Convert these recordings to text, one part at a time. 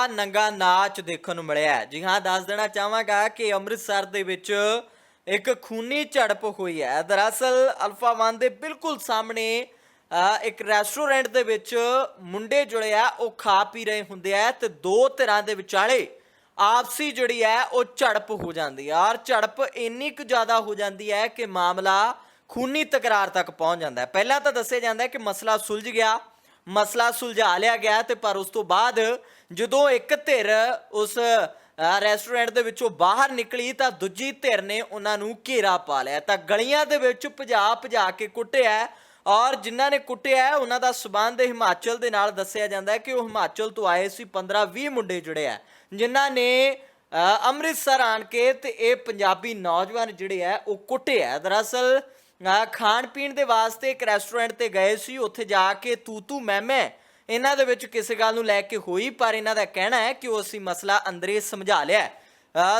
ਵੱਡਾ ਨੰਗਾ ਨਾਚ ਦੇਖਣ ਨੂੰ ਮਿਲਿਆ ਹੈ। ਜੀ ਹਾਂ ਦੱਸ ਦੇਣਾ ਚਾਹਾਂਗਾ ਕਿ ਅੰਮ੍ਰਿਤਸਰ ਦੇ ਵਿੱਚ ਇੱਕ ਖੂਨੀ ਝੜਪ ਹੋਈ ਹੈ। ਦਰਅਸਲ ਅਲਫਾ 1 ਦੇ ਬਿਲਕੁਲ ਸਾਹਮਣੇ ਅ, ਇੱਕ ਰੈਸਟੋਰੈਂਟ ਦੇ ਵਿੱਚ ਮੁੰਡੇ ਜਿਹੜੇ ਆ ਉਹ ਖਾ ਪੀ ਰਹੇ ਹੁੰਦੇ ਆ ਤੇ ਦੋ ਧਿਰਾਂ ਦੇ ਵਿਚਾਲੇ ਆਪਸੀ ਜਿਹੜੀ ਹੈ ਉਹ ਝੜਪ ਹੋ ਜਾਂਦੀ ਹੈ ਔਰ ਝੜਪ ਇੰਨੀ ਕੁ ਜ਼ਿਆਦਾ ਹੋ ਜਾਂਦੀ ਹੈ ਕਿ ਮਾਮਲਾ ਖੂਨੀ ਤਕਰਾਰ ਤੱਕ ਪਹੁੰਚ ਜਾਂਦਾ ਹੈ। ਪਹਿਲਾਂ ਤਾਂ ਦੱਸਿਆ ਜਾਂਦਾ ਹੈ ਕਿ ਮਸਲਾ ਸੁਲਝ ਗਿਆ। ਮਸਲਾ ਸੁਲਝਾ ਲਿਆ ਗਿਆ ਤੇ ਪਰ ਉਸ ਤੋਂ ਬਾਅਦ ਜਦੋਂ ਇੱਕ ਧਿਰ ਉਸ ਰੈਸਟੋਰੈਂਟ ਦੇ ਵਿੱਚੋਂ ਬਾਹਰ ਨਿਕਲੀ ਤਾਂ ਦੂਜੀ ਧਿਰ ਨੇ ਉਹਨਾਂ ਨੂੰ ਘੇਰਾ ਪਾ ਲਿਆ। ਤਾਂ ਗਲੀਆਂ ਦੇ ਵਿੱਚ ਭਜਾ ਭਜਾ ਕੇ ਕੁੱਟਿਆ ਔਰ ਜਿਨ੍ਹਾਂ ਨੇ ਕੁੱਟਿਆ, ਉਹਨਾਂ ਦਾ ਸਬੰਧ ਹਿਮਾਚਲ ਦੇ ਨਾਲ ਦੱਸਿਆ ਜਾਂਦਾ ਹੈ ਕਿ ਉਹ ਹਿਮਾਚਲ ਤੋਂ ਆਏ ਸੀ 15-20 ਮੁੰਡੇ ਜੁੜੇ ਆ, ਜਿਨ੍ਹਾਂ ਨੇ ਅੰਮ੍ਰਿਤਸਰ ਆਣ ਕੇ ਤੇ ਇਹ ਪੰਜਾਬੀ ਨੌਜਵਾਨ ਜਿਹੜੇ ਆ, ਉਹ ਕੁੱਟਿਆ ਦਰਅਸਲ ਖਾਣ ਪੀਣ ਦੇ ਵਾਸਤੇ ਇੱਕ ਰੈਸਟੋਰੈਂਟ ਤੇ ਗਏ ਸੀ, ਉੱਥੇ ਜਾ ਕੇ ਤੂ ਤੂ ਮੈਂ ਮੈਂ, ਇਹਨਾਂ ਦੇ ਵਿੱਚ ਕਿਸੇ ਗੱਲ ਨੂੰ ਲੈ ਕੇ ਹੋਈ, ਪਰ ਇਹਨਾਂ ਦਾ ਕਹਿਣਾ ਹੈ ਕਿ ਉਹ ਅਸੀਂ ਮਸਲਾ ਅੰਦਰੇ ਸਮਝਾ ਲਿਆ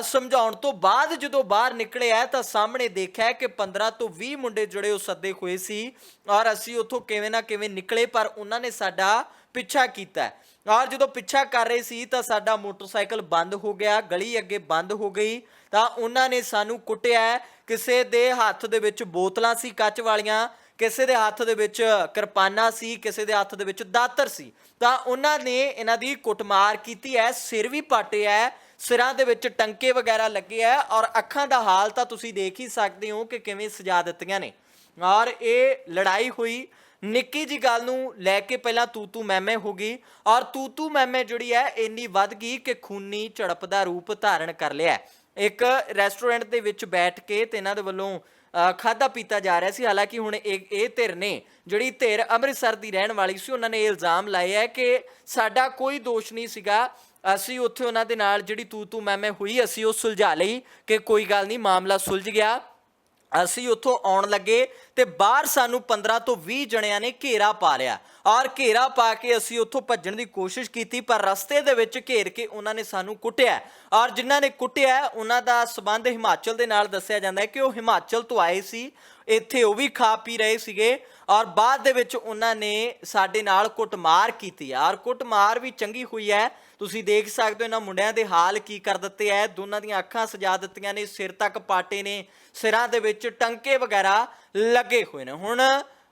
ਸਮਝਾਉਣ ਤੋਂ ਬਾਅਦ ਜਦੋਂ ਬਾਹਰ ਨਿਕਲਿਆ ਤਾਂ ਸਾਹਮਣੇ ਦੇਖਿਆ ਕਿ 15 ਤੋਂ 20 ਮੁੰਡੇ ਜਿਹੜੇ ਉਹ ਸੱਦੇ ਹੋਏ ਸੀ ਔਰ ਅਸੀਂ ਉੱਥੋਂ ਕਿਵੇਂ ਨਾ ਕਿਵੇਂ ਨਿਕਲੇ, ਪਰ ਉਹਨਾਂ ਨੇ ਸਾਡਾ ਪਿੱਛਾ ਕੀਤਾ ਔਰ ਜਦੋਂ ਪਿੱਛਾ ਕਰ ਰਹੇ ਸੀ, ਤਾਂ ਸਾਡਾ ਮੋਟਰਸਾਈਕਲ ਬੰਦ ਹੋ ਗਿਆ, ਗਲੀ ਅੱਗੇ ਬੰਦ ਹੋ ਗਈ, ਤਾਂ ਉਹਨਾਂ ਨੇ ਸਾਨੂੰ ਕੁੱਟਿਆ ਕਿਸੇ ਦੇ ਹੱਥ ਦੇ ਵਿੱਚ ਬੋਤਲਾਂ ਸੀ, ਕੱਚ ਵਾਲੀਆਂ, ਕਿਸੇ ਦੇ ਹੱਥ ਦੇ ਵਿੱਚ ਕਿਰਪਾਨਾ ਸੀ, ਕਿਸੇ ਦੇ ਹੱਥ ਦੇ ਵਿੱਚ ਦਾਤਰ ਸੀ। ਤਾਂ ਉਹਨਾਂ ਨੇ ਇਹਨਾਂ ਦੀ ਕੁੱਟਮਾਰ ਕੀਤੀ ਹੈ, ਸਿਰ ਵੀ ਪਾਟਿਆ ਹੈ, ਸਿਰਾਂ ਦੇ ਵਿੱਚ ਟੰਕੇ ਵਗੈਰਾ ਲੱਗੇ ਹੈ ਔਰ ਅੱਖਾਂ ਦਾ ਹਾਲ ਤਾਂ ਤੁਸੀਂ ਦੇਖ ਹੀ ਸਕਦੇ ਹੋ ਕਿ ਕਿਵੇਂ ਸਜਾ ਦਿੱਤੀਆਂ ਨੇ। ਔਰ ਇਹ ਲੜਾਈ ਹੋਈ। ਨਿੱਕੀ ਜੀ ਗੱਲ ਨੂੰ ਲੈ ਕੇ ਪਹਿਲਾਂ ਤੂ ਤੂ ਮੈਂ ਹੋ ਗਈ ਔਰ ਤੂ ਤੂ ਮੈਂ ਜਿਹੜੀ ਹੈ, ਇੰਨੀ ਵੱਧ ਗਈ ਕਿ ਖੂਨੀ ਝੜਪ ਦਾ ਰੂਪ ਧਾਰਨ ਕਰ ਲਿਆ ਇੱਕ ਰੈਸਟੋਰੈਂਟ ਦੇ ਵਿੱਚ ਬੈਠ ਕੇ ਤੇ ਇਹਨਾਂ ਦੇ ਵੱਲੋਂ ਅ, ਖਾਧਾ ਪੀਤਾ ਜਾ ਰਿਹਾ ਸੀ। ਹਾਲਾਂਕਿ ਹੁਣ ਇਹ ਇਹ ਧਿਰ ਨੇ ਜਿਹੜੀ ਧਿਰ ਅੰਮ੍ਰਿਤਸਰ ਦੀ ਰਹਿਣ ਵਾਲੀ ਸੀ ਉਹਨਾਂ ਨੇ ਇਹ ਇਲਜ਼ਾਮ ਲਾਇਆ ਹੈ ਕਿ ਸਾਡਾ ਕੋਈ ਦੋਸ਼ ਨਹੀਂ ਸੀਗਾ। ਅਸੀਂ ਉੱਥੇ ਉਹਨਾਂ ਦੇ ਨਾਲ ਜਿਹੜੀ ਤੂ ਤੂ ਮੈਂ ਮੈਂ ਹੋਈ ਅਸੀਂ ਉਹ ਸੁਲਝਾ ਲਈ ਕਿ ਕੋਈ ਗੱਲ ਨਹੀਂ ਮਾਮਲਾ ਸੁਲਝ ਗਿਆ। ਅਸੀਂ ਉੱਥੋਂ ਆਉਣ ਲੱਗੇ ਤੇ ਬਾਹਰ ਸਾਨੂੰ 15 ਤੋਂ 20 ਜਣਿਆਂ ਨੇ ਘੇਰਾ ਪਾ ਲਿਆ। ਔਰ ਘੇਰਾ ਪਾ ਕੇ ਅਸੀਂ ਉੱਥੋਂ ਭੱਜਣ ਦੀ ਕੋਸ਼ਿਸ਼ ਕੀਤੀ, ਪਰ ਰਸਤੇ ਦੇ ਵਿੱਚ ਘੇਰ ਕੇ ਉਹਨਾਂ ਨੇ ਸਾਨੂੰ ਕੁੱਟਿਆ। ਔਰ ਜਿਨ੍ਹਾਂ ਨੇ ਕੁੱਟਿਆ, ਉਹਨਾਂ ਦਾ ਸਬੰਧ ਹਿਮਾਚਲ ਦੇ ਨਾਲ ਦੱਸਿਆ ਜਾਂਦਾ ਹੈ ਕਿ ਉਹ ਹਿਮਾਚਲ ਤੋਂ ਆਏ ਸੀ। ਇੱਥੇ ਉਹ ਵੀ ਖਾ ਪੀ ਰਹੇ ਸੀਗੇ ਔਰ ਬਾਅਦ ਦੇ ਵਿੱਚ ਉਹਨਾਂ ਨੇ ਸਾਡੇ ਨਾਲ ਕੁੱਟਮਾਰ ਕੀਤੀ ਔਰ ਕੁੱਟਮਾਰ ਵੀ ਚੰਗੀ ਹੋਈ ਹੈ। ਤੁਸੀਂ ਦੇਖ ਸਕਦੇ ਹੋ ਇਹਨਾਂ ਮੁੰਡਿਆਂ ਦੇ ਹਾਲ ਕੀ ਕਰ ਦਿੱਤੇ ਐ ਦੋਨਾਂ ਦੀਆਂ ਅੱਖਾਂ ਸਜਾ ਦਿੱਤੀਆਂ ਨੇ, ਸਿਰ ਤੱਕ ਪਾਟੇ ਨੇ, ਸਿਰਾਂ ਦੇ ਵਿੱਚ ਟੰਕੇ ਵਗੈਰਾ ਲੱਗੇ ਹੋਏ ਨੇ। ਹੁਣ,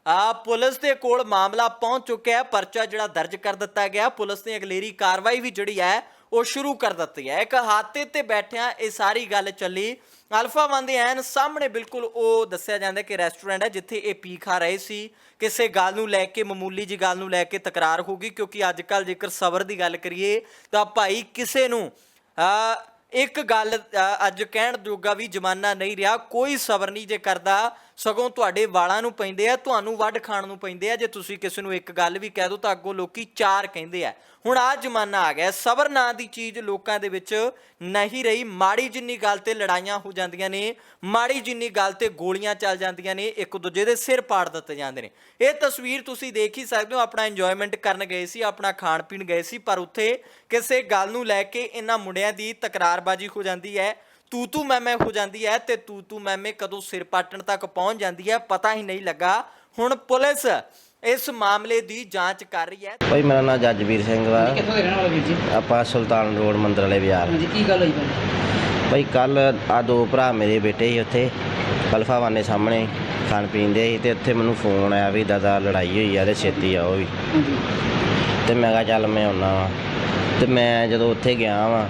ਆ, ਪੁਲਿਸ ਦੇ ਕੋਲ ਮਾਮਲਾ ਪਹੁੰਚ ਚੁੱਕਿਆ ਹੈ। ਪਰਚਾ ਜਿਹੜਾ ਦਰਜ ਕਰ ਦਿੱਤਾ ਗਿਆ। ਪੁਲਿਸ ਨੇ ਅਗਲੇਰੀ ਕਾਰਵਾਈ ਵੀ ਜਿਹੜੀ ਹੈ ਉਹ ਸ਼ੁਰੂ ਕਰ ਦਿੱਤੀ ਹੈ। ਇੱਕ ਹਾਤੇ ਤੇ ਬੈਠਿਆਂ ਇਹ ਸਾਰੀ ਗੱਲ ਚੱਲੀ। ਅਲਫਾ ਵਨ ਦੇ ਐਨ ਸਾਹਮਣੇ ਬਿਲਕੁਲ ਉਹ ਦੱਸਿਆ ਜਾਂਦਾ ਕਿ ਰੈਸਟੋਰੈਂਟ ਹੈ ਜਿੱਥੇ ਇਹ ਪੀ ਖਾ ਰਹੇ ਸੀ। ਕਿਸੇ ਗੱਲ ਨੂੰ ਲੈ ਕੇ, ਮਾਮੂਲੀ ਜੀ ਗੱਲ ਨੂੰ ਲੈ ਕੇ ਤਕਰਾਰ ਹੋ ਗਈ ਕਿਉਂਕਿ ਅੱਜ ਕੱਲ ਜੇਕਰ ਸਬਰ ਦੀ ਗੱਲ ਕਰੀਏ ਤਾਂ ਭਾਈ ਕਿਸੇ ਨੂੰ ਇੱਕ ਗੱਲ ਅੱਜ ਕਹਿਣ ਜੋਗਾ ਵੀ ਜ਼ਮਾਨਾ ਨਹੀਂ ਰਿਹਾ। ਕੋਈ ਸਬਰ ਨਹੀਂ ਜੇ ਕਰਦਾ। ਸਗੋਂ ਤੁਹਾਡੇ ਵਾਲਾਂ ਨੂੰ ਪੈਂਦੇ ਆ, ਤੁਹਾਨੂੰ ਵੱਢ ਖਾਣ ਨੂੰ ਪੈਂਦੇ ਆ, ਜੇ ਤੁਸੀਂ ਕਿਸੇ ਨੂੰ ਇੱਕ ਗੱਲ ਵੀ ਕਹਿ ਦੋ ਤਾਂ ਅੱਗੋਂ ਲੋਕੀ ਚਾਰ ਕਹਿੰਦੇ ਆ। ਹੁਣ ਆ ਜ਼ਮਾਨਾ ਆ ਗਿਆ, ਸਬਰ ਨਾਂ ਦੀ ਚੀਜ਼ ਲੋਕਾਂ ਦੇ ਵਿੱਚ ਨਹੀਂ ਰਹੀ। ਮਾੜੀ ਜਿੰਨੀ ਗੱਲ ਤੇ ਲੜਾਈਆਂ ਹੋ ਜਾਂਦੀਆਂ ਨੇ, ਮਾੜੀ ਜਿੰਨੀ ਗੱਲ ਤੇ ਗੋਲੀਆਂ ਚੱਲ ਜਾਂਦੀਆਂ ਨੇ, ਇੱਕ ਦੂਜੇ ਦੇ ਸਿਰ ਪਾੜ ਦਿੱਤੇ ਜਾਂਦੇ ਨੇ। ਇਹ ਤਸਵੀਰ ਤੁਸੀਂ ਦੇਖ ਹੀ ਸਕਦੇ ਹੋ, ਆਪਣਾ ਇੰਜੋਇਮੈਂਟ ਕਰਨ ਗਏ ਸੀ, ਆਪਣਾ ਖਾਣ ਪੀਣ ਗਏ ਸੀ, ਪਰ ਉੱਥੇ ਕਿਸੇ ਗੱਲ ਨੂੰ ਲੈ ਕੇ ਇਹਨਾਂ ਮੁੰਡਿਆਂ ਦੀ ਤਕਰਾਰਬਾਜ਼ੀ ਹੋ ਜਾਂਦੀ ਹੈ। ਤੂ ਤੂ ਮੈਂ ਮੈਂ ਹੋ ਜਾਂਦੀ ਹੈ ਤੇ ਤੂ ਤੂ ਮੈਂ ਮੈਂ ਕਦੋਂ ਸਿਰ ਪਾਟਣ ਤੱਕ ਪਹੁੰਚ ਜਾਂਦੀ ਹੈ ਪਤਾ ਹੀ ਨਹੀਂ ਲੱਗਾ। ਹੁਣ ਪੁਲਿਸ ਇਸ ਮਾਮਲੇ ਦੀ ਜਾਂਚ ਕਰ ਰਹੀ ਹੈ ਭਾਈ ਮੇਰਾ ਨਾਮ ਜੱਜਵੀਰ ਸਿੰਘ ਵਾ। ਕਿੱਥੋਂ ਦੇ ਰਹਿਣ ਵਾਲੇ ਵੀਰ ਜੀ? ਆਪਾਂ ਸੁਲਤਾਨ ਰੋਡ ਮੰਦਰ ਵਾਲੇ ਬਾਜ਼ਾਰ। ਹਾਂਜੀ ਕੀ ਗੱਲ ਹੋਈ ਭਾਈ? ਭਾਈ ਕੱਲ ਆ ਦੋ ਭਰਾ ਮੇਰੇ ਬੇਟੇ ਸੀ ਉੱਥੇ। ਕਲਫਾ ਵਾਨੇ ਸਾਹਮਣੇ ਖਾਣ ਪੀਣ ਦੇ ਸੀ ਤੇ ਉੱਥੇ ਮੈਨੂੰ ਫੋਨ ਆਇਆ ਵੀ ਦਾਦਾ ਲੜਾਈ ਹੋਈ ਆ ਤੇ ਛੇਤੀ ਆਓ ਵੀ। ਤੇ ਮੈਂ ਕਿਹਾ ਚੱਲ ਮੈਂ ਆਉਣਾ ਵਾ। ਤੇ ਮੈਂ ਜਦੋਂ ਉੱਥੇ ਗਿਆ ਵਾਂ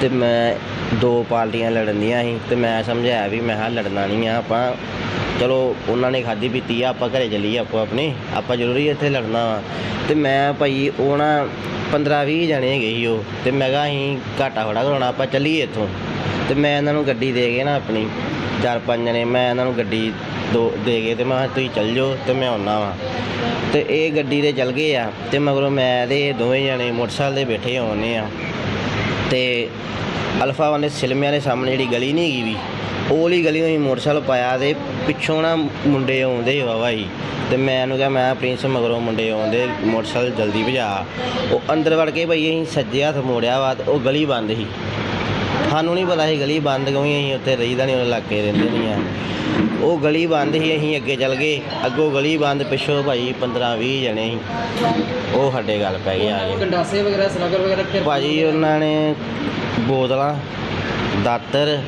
ਤੇ ਮੈਂ ਦੋ ਪਾਰਟੀਆਂ ਲੜਨ ਦੀਆਂ ਸੀ ਤੇ ਮੈਂ ਸਮਝਾਇਆ ਵੀ ਮੈਂ ਹਾਂ ਲੜਨਾ ਨਹੀਂ ਆ, ਆਪਾਂ ਚਲੋ ਉਹਨਾਂ ਨੇ ਖਾਦੀ ਪੀਤੀ ਆ, ਆਪਾਂ ਘਰੇ ਚੱਲੀਏ ਆਪੋ ਆਪਣੀ, ਆਪਾਂ ਜ਼ਰੂਰੀ ਇੱਥੇ ਲੜਨਾ ਵਾ। ਤੇ ਮੈਂ ਭਾਈ ਉਹ ਨਾ 15 20 ਜਣੇ ਹੈਗੇ ਸੀ ਉਹ, ਤੇ ਮੈਂ ਕਿਹਾ ਅਸੀਂ ਘਾਟਾ ਫੜਾ ਕਰਾਉਣਾ, ਆਪਾਂ ਚੱਲੀਏ ਇੱਥੋਂ। ਤੇ ਮੈਂ ਇਹਨਾਂ ਨੂੰ ਗੱਡੀ ਦੇ ਕੇ ਨਾ ਆਪਣੀ ਚਾਰ ਪੰਜ ਜਣੇ, ਮੈਂ ਇਹਨਾਂ ਨੂੰ ਗੱਡੀ ਦੋ ਦੇ ਗਏ ਤੇ ਮੈਂ ਤੁਸੀਂ ਚੱਲ ਜਾਓ ਤੇ ਮੈਂ ਆਉਣਾ ਵਾਂ। ਤੇ ਇਹ ਗੱਡੀ ਤੇ ਚੱਲ ਗਏ ਆ, ਤੇ ਮਗਰੋਂ ਮੈਂ ਤੇ ਇਹ ਦੋਵੇਂ ਜਣੇ ਮੋਟਰਸਾਈਕਲ ਤੇ ਬੈਠੇ ਹੋਣੇ ਆ। ਤੇ ਅਲਫਾ ਵਾਲੇ ਸਿਲਮਿਆਂ ਦੇ ਸਾਹਮਣੇ ਜਿਹੜੀ ਗਲੀ ਨਹੀਂ ਹੈਗੀ ਵੀ ਉਹ ਵਾਲੀ ਗਲੀ ਨੂੰ ਅਸੀਂ ਮੋਟਰਸਾਈਕਲ ਪਾਇਆ ਤੇ ਪਿੱਛੋਂ ਨਾ ਮੁੰਡੇ ਆਉਂਦੇ ਵਾਵਾ ਹੀ ਤੇ ਮੈਂ ਇਹਨੂੰ ਕਿਹਾ ਮੈਂ ਪ੍ਰਿੰਸ ਮਗਰੋਂ ਮੁੰਡੇ ਆਉਂਦੇ ਮੋਟਰਸਾਈਕਲ ਜਲਦੀ ਭਜਾ। ਉਹ ਅੰਦਰ ਵੜ ਕੇ ਭਈ ਅਸੀਂ ਸੱਜੇ ਹੱਥ ਮੋੜਿਆ ਵਾ ਉਹ ਗਲੀ ਬੰਦ ਸੀ। ਸਾਨੂੰ ਨਹੀਂ ਪਤਾ ਸੀ ਗਲੀ ਬੰਦ ਕਿਉਂ ਅਸੀਂ ਉੱਥੇ ਰਹੀਦਾ ਨਹੀਂ ਉਹ ਇਲਾਕੇ ਰਹਿੰਦੇ ਨਹੀਂ ਆ। ਉਹ ਗਲੀ ਬੰਦ ਸੀ ਅਸੀਂ ਅੱਗੇ ਚੱਲ ਗਏ। ਅੱਗੋਂ ਗਲੀ ਬੰਦ ਪਿੱਛੋਂ ਭਾਈ 15 20 ਜਣੇ ਸੀ। ਉਹ ਸਾਡੇ ਗੱਲ ਪੈ ਗਏ ਆ ਕੇ। ਗੰਡਾਸੇ ਵਗੈਰਾ ਸਲਾਗਰ ਵਗੈਰਾ ਭਾਜੀ ਉਹਨਾਂ ਨੇ ਬੋਤਲਾਂ ਦਾਤਰ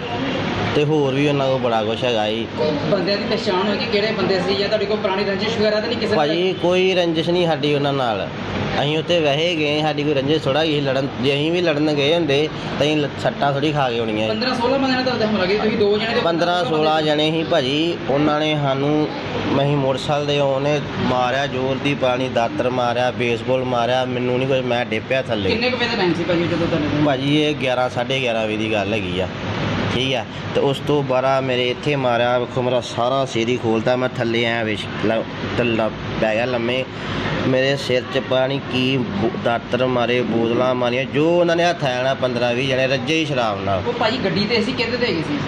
ਤੇ ਹੋਰ ਵੀ ਉਹਨਾਂ ਕੋਲ ਬੜਾ ਕੁਛ ਹੈਗਾ ਜੀ। ਬੰਦਿਆਂ ਦੀ ਪਛਾਣ ਹੋਈ ਕਿ ਕਿਹੜੇ ਬੰਦੇ ਸੀ ਜਾਂ ਤੁਹਾਡੇ ਕੋਲ ਪੁਰਾਣੀ ਰੰਜਿਸ਼ ਵਗੈਰਾ ਤਾਂ ਨਹੀਂ ਕਿਸੇ ਨਾਲ? ਭਾਜੀ ਕੋਈ ਰੰਜਿਸ਼ ਨਹੀਂ ਸਾਡੀ ਉਹਨਾਂ ਨਾਲ। ਅਸੀਂ ਉੱਥੇ ਵਹਿ ਗਏ ਸਾਡੀ ਕੋਈ ਰੰਜਿਸ਼ ਥੋੜਾ ਗਈ ਲੜਨ ਜੇ ਅਸੀਂ ਵੀ ਲੜਨ ਗਏ ਹੁੰਦੇ ਤਾਂ ਅਸੀਂ ਲ- ਸੱਟਾਂ ਥੋੜੀ ਖਾ ਕੇ ਹੋਣੀਆਂ ਸੀ। 15 16 ਬੰਦਿਆਂ ਨੇ ਤੁਹਾਡੇ ਹਮਲਾ ਕੀਤਾ ਤੁਸੀਂ ਦੋ ਜਣੇ ਦੇ 15 16 ਜਣੇ ਸੀ ਭਾਜੀ ਉਹਨਾਂ ਨੇ ਸਾਨੂੰ ਅਸੀਂ ਮੋਟਰਸਾਈਕਲ ਦੇ ਉਹਨੇ ਮਾਰਿਆ ਜ਼ੋਰ ਦੀ ਪਾਣੀ ਦਾਤਰ ਮਾਰਿਆ ਬੇਸਬਾਲ ਮਾਰਿਆ ਮੈਨੂੰ ਨਹੀਂ ਕੁਝ ਮੈਂ ਡੇਪਿਆ ਥੱਲੇ। ਕਿੰਨੇ ਕੁ ਵਜੇ ਦਾ ਟਾਈਮ ਸੀ ਭਾਜੀ ਜਦੋਂ ਤੁਹਾਡੇ ਭਾਜੀ ਇਹ 11 11:30 ਵਜੇ ਦੀ ਗੱਲ ਹੈਗੀ ਆ। ਠੀਕ ਆ। ਤੇ ਉਸ ਤੋਂ ਬਾਅਦ ਮੇਰੇ ਇੱਥੇ ਮਾਰਿਆ ਵੇਖੋ ਮੇਰਾ ਸਾਰਾ ਸਿਰ ਹੀ ਖੋਲਦਾ ਮੈਂ ਥੱਲੇ ਆਇਆ ਵਿਸ਼ ਟੱਲਾ ਪੈ ਗਿਆ ਲੰਮੇ। ਮੇਰੇ ਸਿਰ 'ਚ ਪਾਣੀ ਕੀ ਦਾਤਰ ਮਾਰੇ ਬੋਤਲਾਂ ਮਾਰੀਆਂ ਜੋ ਉਹਨਾਂ ਨੇ ਹੱਥ ਆਣਾ 15 20 ਜਣੇ ਰੱਜੇ ਹੀ ਸ਼ਰਾਬ ਨਾਲ। ਉਹ ਭਾਜੀ ਗੱਡੀ ਤੇ ਸੀ ਕਿੱਥੇ ਤੇ ਗਏ ਸੀ?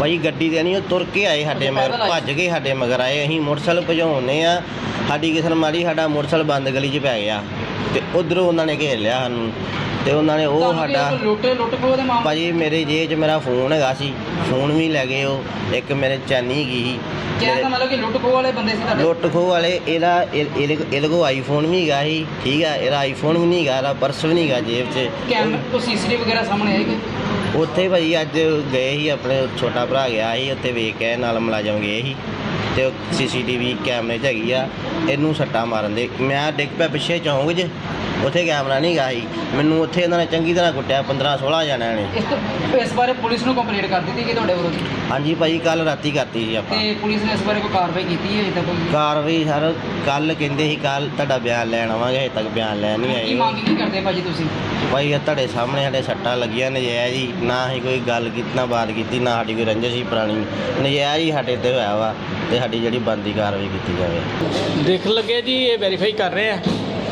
ਭਾਈ ਗੱਡੀ ਤੇ ਨਹੀਂ ਉਹ ਤੁਰ ਕੇ ਆਏ ਸਾਡੇ ਮਗਰ? ਭੱਜ ਕੇ ਸਾਡੇ ਮਗਰ ਆਏ। ਅਸੀਂ ਮੋਟਰਸਾਈਕਲ ਭਜਾਉਨੇ ਆ। ਸਾਡੀ ਕਿਸਨ ਮਾਰੀ ਸਾਡਾ ਮੋਟਰਸਾਈਕਲ ਬੰਦ ਗਲੀ 'ਚ ਪੈ ਗਿਆ। ਤੇ ਉਧਰੋਂ ਉਹਨਾਂ ਨੇ ਘੇਰ ਲਿਆ ਸਾਨੂੰ। ਤੇ ਉਹਨਾਂ ਨੇ ਉਹ ਸਾਡਾ ਕੋਈ ਲੁੱਟ ਲੁੱਟ ਖੋਹ ਦੇ ਮਾਮਲੇ ਭਾਜੀ ਮੇਰੇ ਜੇਬ 'ਚ ਮੇਰਾ ਫੋਨ ਹੈਗਾ ਸੀ ਫੋਨ ਵੀ ਲੈ ਗਏ ਉਹ ਇੱਕ ਮੇਰੇ ਚੈਨੀ ਗਈ ਸੀ। ਕਹਿਣ ਦਾ ਮੇਰੇ- ਮਤਲਬ ਕਿ ਲੁੱਟ ਖੋਹ ਵਾਲੇ ਬੰਦੇ ਸੀ ਤੁਹਾਡੇ? ਲੁੱਟ ਖੋਹ ਵਾਲੇ ਇਹਦਾ ਇਹ- ਇਹਦੇ ਇਹਦੇ ਕੋਲ ਆਈਫੋਨ ਵੀ ਹੈਗਾ ਸੀ ਠੀਕ ਆ ਇਹਦਾ ਆਈਫੋਨ ਵੀ ਨਹੀਂ ਹੈਗਾ ਇਹਦਾ ਪਰਸ ਵੀ ਨਹੀਂ ਹੈਗਾ ਜੇਬ 'ਚ। ਕੈਮਰੇ ਤੋਂ ਸੀਸੀਟੀਵੀ ਵਗੈਰਾ ਸਾਹਮਣੇ ਆਏ ਕੋਈ? ਉੱਥੇ ਭਾਈ ਅੱਜ ਗਏ ਸੀ ਆਪਣੇ ਛੋਟਾ ਭਰਾ ਗਿਆ ਸੀ ਉੱਥੇ ਵੇਖ ਕੇ ਆਏ, ਨਾਲ ਮੁਲਾਜ਼ਮ ਗਏ ਸੀ। ਤੇ ਸੀਸੀਟੀਵੀ ਕੈਮਰੇ 'ਚ ਹੈਗੀ ਆ ਇਹਨੂੰ ਸੱਟਾ ਮਾਰਨ ਦੇ। ਮੈਂ ਡਿੱਗ ਪਿਆ ਪਿੱਛੇ ਚੌਂਕ 'ਚ ਉੱਥੇ ਕੈਮਰਾ ਨਹੀਂ ਗਾ ਸੀ। ਮੈਨੂੰ ਉੱਥੇ ਇਹਨਾਂ ਨੇ ਚੰਗੀ ਤਰ੍ਹਾਂ ਕੁੱਟਿਆ 15 16 ਜਣਿਆਂ ਨੇ। ਇਸ ਬਾਰੇ ਪੁਲਿਸ ਨੂੰ ਕੰਪਲੇਂਟ ਕਰ ਦਿੱਤੀ ਕਿ ਤੁਹਾਡੇ ਵਿਰੁੱਧ ਹਾਂਜੀ ਭਾਈ ਕੱਲ ਰਾਤੀ ਕਰਤੀ ਸੀ ਆਪਾਂ। ਤੇ ਪੁਲਿਸ ਨੇ ਇਸ ਬਾਰੇ ਕੋਈ ਕਾਰਵਾਈ ਕੀਤੀ ਹੈ ਅਜੇ ਤੱਕ? ਕੋਈ ਕਾਰਵਾਈ ਸਰ ਕੱਲ ਕਹਿੰਦੇ ਸੀ ਕੱਲ ਤੁਹਾਡਾ ਬਿਆਨ ਲੈਣ ਆਵਾਂਗੇ ਹਜੇ ਤੱਕ ਬਿਆਨ ਲੈਣ ਨਹੀਂ ਕੀ ਆਏ ਮੰਗ ਕੀ ਕਰਦੇ ਭਾਜੀ ਤੁਸੀਂ? ਭਾਈ ਇਹ ਤੁਹਾਡੇ ਸਾਹਮਣੇ ਸਾਡੇ ਸੱਟਾਂ ਲੱਗੀਆਂ ਨਜਾਇਜ਼ ਹੀ। ਨਾ ਹੀ ਕੋਈ ਗੱਲ ਕੀਤੀ ਨਾ ਬਾਤ ਕੀਤੀ ਨਾ ਸਾਡੀ ਕੋਈ ਰੰਜਿਸ਼ ਸੀ ਪੁਰਾਣੀ। ਨਜਾਇਜ਼ ਹੀ ਸਾਡੇ ਤੇ ਹੋਇਆ ਵਾ ਤੇ ਸਾਡੀ ਜਿਹੜੀ ਬੰਦੀ ਕਾਰਵਾਈ ਕੀਤੀ ਜਾਵੇ। ਦੇਖ ਲੱਗੇ ਜੀ ਇਹ ਵੈਰੀਫਾਈ ਕਰ ਰਹੇ ਆ।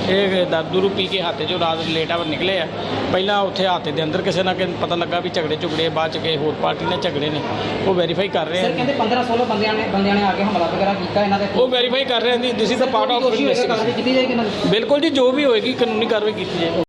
ਇਹ ਦਾਦੂ ਪੀ ਕੇ ਹੱਥ 'ਚੋਂ ਰਾਤ ਲੇਟ ਆਵਰ ਨਿਕਲੇ ਆ। ਪਹਿਲਾਂ ਉੱਥੇ ਹੱਥ ਦੇ ਅੰਦਰ ਕਿਸੇ ਨਾ ਕਿਸੇ ਨੂੰ ਪਤਾ ਲੱਗਾ ਵੀ ਝਗੜੇ ਝੁਗੜੇ ਬਾਅਦ ਚ ਕਿਸੇ ਹੋਰ ਪਾਰਟੀ ਨਾਲ ਝਗੜੇ ਨੇ। ਉਹ ਵੈਰੀਫਾਈ ਕਰ ਰਹੇ ਸਰ ਆ ਕਹਿੰਦੇ 15 16 ਬੰਦਿਆਂ ਨੇ ਬੰਦਿਆਂ ਨੇ ਆ ਕੇ ਹਮਲਾ ਵਗੈਰਾ ਕੀਤਾ ਇਹਨਾਂ ਦੇ ਉਹ ਵੈਰੀਫਾਈ ਕਰ ਰਹੇ ਆ ਜੀ this is the part of the? ਬਿਲਕੁਲ ਜੀ ਜੋ ਵੀ ਹੋਏਗੀ ਕਾਨੂੰਨੀ ਕਾਰਵਾਈ ਕੀਤੀ ਜਾਏਗੀ।